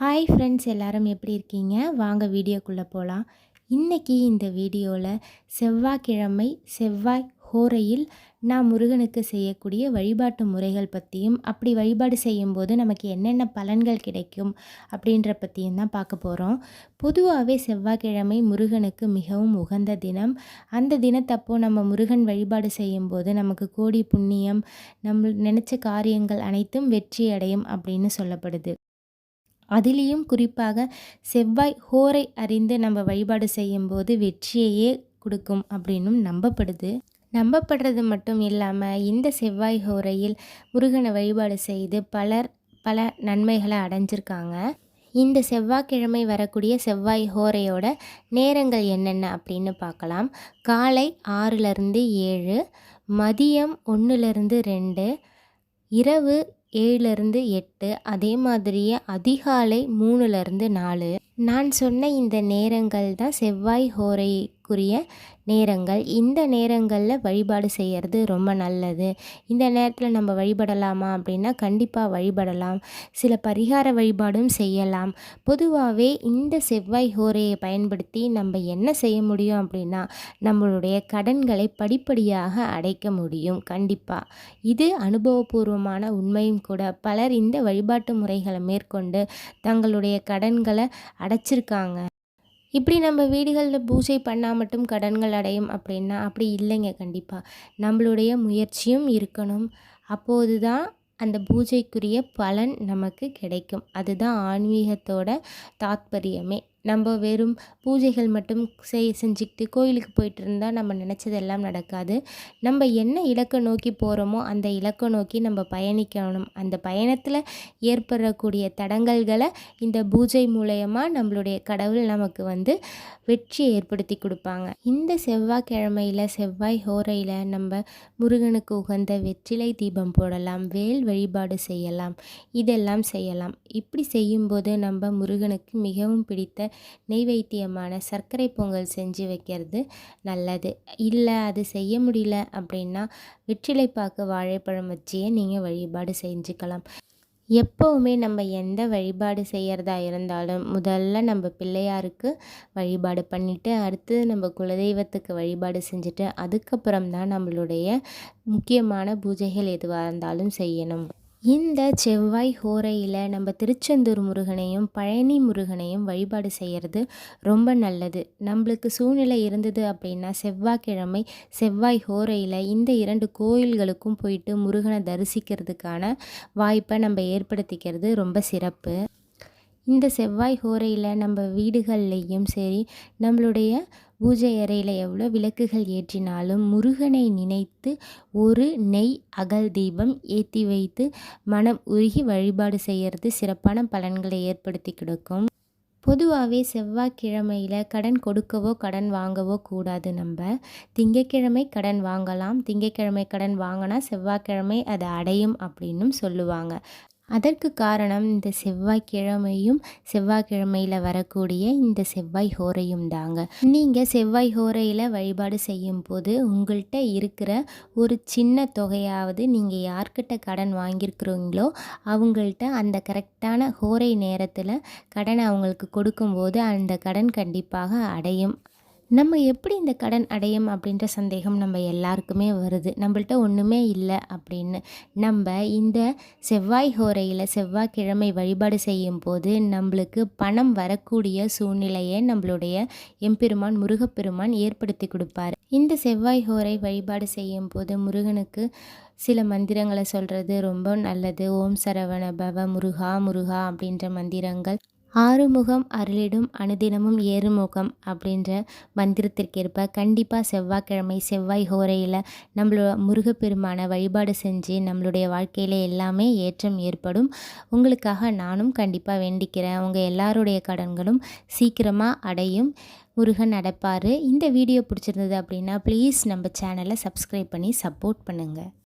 Hi friends எல்லாரும் எப்படி இருக்கீங்க? வாங்க வீடியோக்குள்ளே போகலாம் இன்றைக்கி இந்த வீடியோவில் செவ்வாய்க்கிழமை செவ்வாய் ஹோரையில் நான் முருகனுக்கு செய்யக்கூடிய வழிபாட்டு முறைகள் பற்றியும் அப்படி வழிபாடு செய்யும்போது நமக்கு என்னென்ன பலன்கள் கிடைக்கும் அப்படின்ற பற்றியும் தான் பார்க்க போகிறோம் பொதுவாகவே செவ்வாய்க்கிழமை முருகனுக்கு மிகவும் உகந்த தினம். அந்த தினத்தப்போ நம்ம முருகன் வழிபாடு செய்யும்போது நமக்கு கோடி புண்ணியம் நம்ம நினச்ச காரியங்கள் அனைத்தும் வெற்றி அடையும் அப்படின்னு சொல்லப்படுது. அதிலேயும் குறிப்பாக செவ்வாய் ஹோரை அறிந்து நம்ம வழிபாடு செய்யும்போது வெற்றியையே கொடுக்கும் அப்படின்னும் நம்பப்படுது. நம்பப்படுறது மட்டும் இல்லாமல் இந்த செவ்வாய் ஹோரையில் முருகனை வழிபாடு செய்து பலர் பல நன்மைகளை அடைஞ்சிருக்காங்க. இந்த செவ்வாய்க்கிழமை வரக்கூடிய செவ்வாய் ஹோரையோட நேரங்கள் என்னென்ன அப்படின்னு பார்க்கலாம். காலை ஆறுலேருந்து ஏழு மதியம் ஒன்றுலேருந்து ரெண்டு இரவு ஏழுலேருந்து எட்டு அதே மாதிரியே அதிகாலை மூணுலேருந்து நாலு. நான் சொன்ன இந்த நேரங்கள் தான் செவ்வாய் ஹோரை ஹோரைக்குரிய நேரங்கள் இந்த நேரங்களில் வழிபாடு செய்கிறது ரொம்ப நல்லது. இந்த நேரத்தில் நம்ம வழிபடலாமா அப்படின்னா கண்டிப்பாக வழிபடலாம். சில பரிகார வழிபாடும் செய்யலாம். பொதுவாகவே இந்த செவ்வாய் ஹோரையை பயன்படுத்தி நம்ம என்ன செய்ய முடியும் அப்படின்னா நம்மளுடைய கடன்களை படிப்படியாக அடைக்க முடியும். கண்டிப்பாக இது அனுபவபூர்வமான உண்மையும் கூட. பலர் இந்த வழிபாட்டு முறைகளை மேற்கொண்டு தங்களுடைய கடன்களை அடைச்சிருக்காங்க. இப்படி நம்ம வீடுகளில் பூஜை பண்ணால் மட்டும் கடன்கள் அடையும் அப்படின்னா அப்படி இல்லைங்க கண்டிப்பாக. நம்மளுடைய முயற்சியும் இருக்கணும். அப்போது தான் அந்த பூஜைக்குரிய பலன் நமக்கு கிடைக்கும். அதுதான் ஆன்மீகத்தோட தாத்பரியமே. நம்ம வெறும் பூஜைகள் மட்டும் செய் செஞ்சுக்கிட்டு கோயிலுக்கு போயிட்டு இருந்தால் நம்ம நினச்சதெல்லாம் நடக்காது. நம்ம என்ன இலக்கை நோக்கி போகிறோமோ அந்த இலக்கை நோக்கி நம்ம பயணிக்கணும். அந்த பயணத்தில் ஏற்படக்கூடிய தடங்கல்களை இந்த பூஜை மூலயமா நம்மளுடைய கடவுள் நமக்கு வந்து வெற்றியை ஏற்படுத்தி கொடுப்பாங்க. இந்த செவ்வாய்க்கிழமையில் செவ்வாய் ஹோரையில் நம்ம முருகனுக்கு உகந்த வெற்றிலை தீபம் போடலாம் வேல் வழிபாடு செய்யலாம் இதெல்லாம் செய்யலாம். இப்படி செய்யும்போது நம்ம முருகனுக்கு மிகவும் பிடித்த நெய்வேத்தியமான சர்க்கரை பொங்கல் செஞ்சு வைக்கிறது நல்லது. இல்லை அது செய்ய முடியல அப்படின்னா வெற்றிலைப்பாக்கு வாழைப்பழம் வச்சே நீங்கள் வழிபாடு செஞ்சுக்கலாம். எப்போவுமே நம்ம எந்த வழிபாடு செய்கிறதா இருந்தாலும் முதல்ல நம்ம பிள்ளையாருக்கு வழிபாடு பண்ணிவிட்டு அடுத்து நம்ம குலதெய்வத்துக்கு வழிபாடு செஞ்சுட்டு அதுக்கப்புறம் தான் நம்மளுடைய முக்கியமான பூஜைகள் எதுவாக இருந்தாலும் செய்யணும். இந்த செவ்வாய் ஹோரையில் நம்ம திருச்செந்தூர் முருகனையும் பழனி முருகனையும் வழிபாடு செய்கிறது ரொம்ப நல்லது. நம்மளுக்கு சூழ்நிலை இருந்தது அப்படின்னா செவ்வாய்க்கிழமை செவ்வாய் ஹோரையில் இந்த இரண்டு கோயில்களுக்கும் போயிட்டு முருகனை தரிசிக்கிறதுக்கான வாய்ப்பை நம்ம ஏற்படுத்திக்கிறது ரொம்ப சிறப்பு. இந்த செவ்வாய் ஹோரையில் நம்ம வீடுகள்லேயும் சரி நம்மளுடைய பூஜை அறையில் எவ்வளோ விளக்குகள் ஏற்றினாலும் முருகனை நினைத்து ஒரு நெய் அகல் தீபம் ஏற்றி வைத்து மனம் உருகி வழிபாடு செய்கிறது சிறப்பான பலன்களை ஏற்படுத்தி கொடுக்கும். பொதுவாகவே செவ்வாய்க்கிழமையில் கடன் கொடுக்கவோ கடன் வாங்கவோ கூடாது நம்ம திங்கக்கிழமை கடன் வாங்கலாம். திங்கக்கிழமை கடன் வாங்கினா செவ்வாய்க்கிழமை அதை அடையும் அப்படின்னும் சொல்லுவாங்க. அதற்கு காரணம் இந்த செவ்வாய்க்கிழமையும் செவ்வாய்க்கிழமையில் வரக்கூடிய இந்த செவ்வாய் ஹோரையும் தாங்க. நீங்கள் செவ்வாய் ஹோரையில் வழிபாடு செய்யும் போது உங்கள்கிட்ட இருக்கிற ஒரு சின்ன தொகையாவது நீங்கள் யார்கிட்ட கடன் வாங்கியிருக்கிறீங்களோ அவங்கள்ட்ட அந்த கரெக்டான ஹோரை நேரத்தில் கடனை அவங்களுக்கு கொடுக்கும்போது அந்த கடன் கண்டிப்பாக அடையும். நம்ம எப்படி இந்த கடன் அடையும் அப்படின்ற சந்தேகம் நம்ம எல்லாருக்குமே வருது. நம்மள்ட்ட ஒன்றுமே இல்லை அப்படின்னு. நம்ம இந்த செவ்வாய் ஹோரையில் செவ்வாய்க்கிழமை வழிபாடு செய்யும் போது நம்மளுக்கு பணம் வரக்கூடிய சூழ்நிலையை நம்மளுடைய எம்பெருமான் முருகப்பெருமான் ஏற்படுத்தி கொடுப்பார். இந்த செவ்வாய் ஹோரை வழிபாடு செய்யும் போது முருகனுக்கு சில மந்திரங்களை சொல்கிறது ரொம்ப நல்லது. ஓம் சரவண பவ முருகா முருகா அப்படின்ற மந்திரங்கள் ஆறுமுகம் அருளிடும் அனுதினமும் ஏறுமுகம் அப்படின்ற மந்திரத்திற்கேற்ப கண்டிப்பாக செவ்வாய்க்கிழமை செவ்வாய் ஹோரையில் நம்மளோட முருகப்பெருமான வழிபாடு செஞ்சு நம்மளுடைய வாழ்க்கையில் எல்லாமே ஏற்றம் ஏற்படும். உங்களுக்காக நானும் கண்டிப்பாக வேண்டிக்கிறேன். உங்கள் எல்லாருடைய கடன்களும் சீக்கிரமாக அடையும். முருகன் அடைப்பார். இந்த வீடியோ பிடிச்சிருந்தது அப்படின்னா ப்ளீஸ் நம்ம சேனலை சப்ஸ்கிரைப் பண்ணி சப்போர்ட் பண்ணுங்கள்